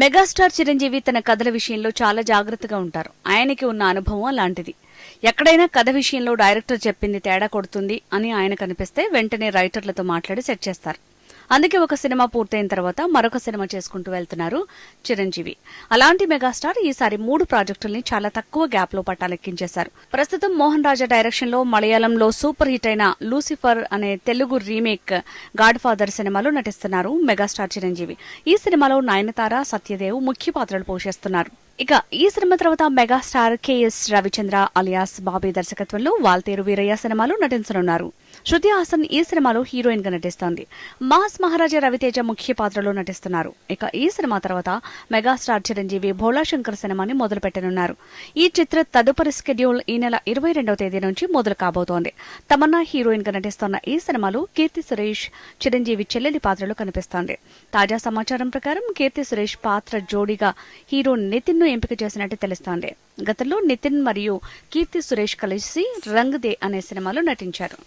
Megastar Chiranjeevi తన కథల విషయంలో చాలా జాగ్రత్తగా ఉంటారు. ఆయనకి ఉన్న అనుభవం అలాంటిది. ఎక్కడైనా కథ విషయంలో డైరెక్టర్ చెప్పింది తేడా కొడుతుంది అని ఆయన కనిపిస్తే వెంటనే రైటర్లతో మాట్లాడి సెట్ చేస్తారు. అందుకే ఒక సినిమా పూర్తయిన తర్వాత మరొక సినిమా చేసుకుంటూ వెళ్తున్నారు చిరంజీవి. అలాంటి మెగాస్టార్ ఈసారి మూడు ప్రాజెక్టుల్ని చాలా తక్కువ గ్యాప్లో పట్టాలెక్కించేశారు ప్రస్తుతం మోహన్ రాజా డైరెక్షన్లో మలయాళంలో సూపర్ హిట్ అయిన లూసిఫర్ అనే తెలుగు రీమేక్ గాడ్ ఫాదర్ సినిమాలో నటిస్తున్నారు మెగాస్టార్ చిరంజీవి. ఈ సినిమాలో నయనతార సత్యదేవ్ ముఖ్య పాత్రలు పోషిస్తున్నారు. ఇక ఈ సినిమా తర్వాత megastar K S Ravichandra alias Bobby దర్శకత్వంలో వాల్తేరు వీరయ్య సినిమాలో నటించనున్నారు. శృతి హాసన్ ఈ సినిమాలో హీరోయిన్గా నటిస్తోంది. మాస్ మహారాజా రవితేజ ముఖ్య పాత్రలో నటిస్తున్నారు. ఇక ఈ సినిమా తర్వాత మెగాస్టార్ చిరంజీవి భోళాశంకర్ సినిమాని మొదలు పెట్టనున్నారు ఈ చిత్ర తదుపరి స్కెడ్యూల్ ఈ నెల ఇరవై రెండవ తేదీ నుంచి మొదలు కాబోతోంది. తమన్నా హీరోయిన్గా నటిస్తున్న ఈ సినిమాలో కీర్తి సురేష్ చిరంజీవి చెల్లెలి పాత్రలో కనిపిస్తోంది. తాజా సమాచారం ప్రకారం కీర్తి సురేష్ పాత్ర జోడీగా హీరో నితిన్ను ఎంపిక చేసినట్టు తెలుస్తోంది. గతంలో నితిన్ మరియు కీర్తి సురేష్ కలిసి రంగ్ దే అనే సినిమాలో నటించారు.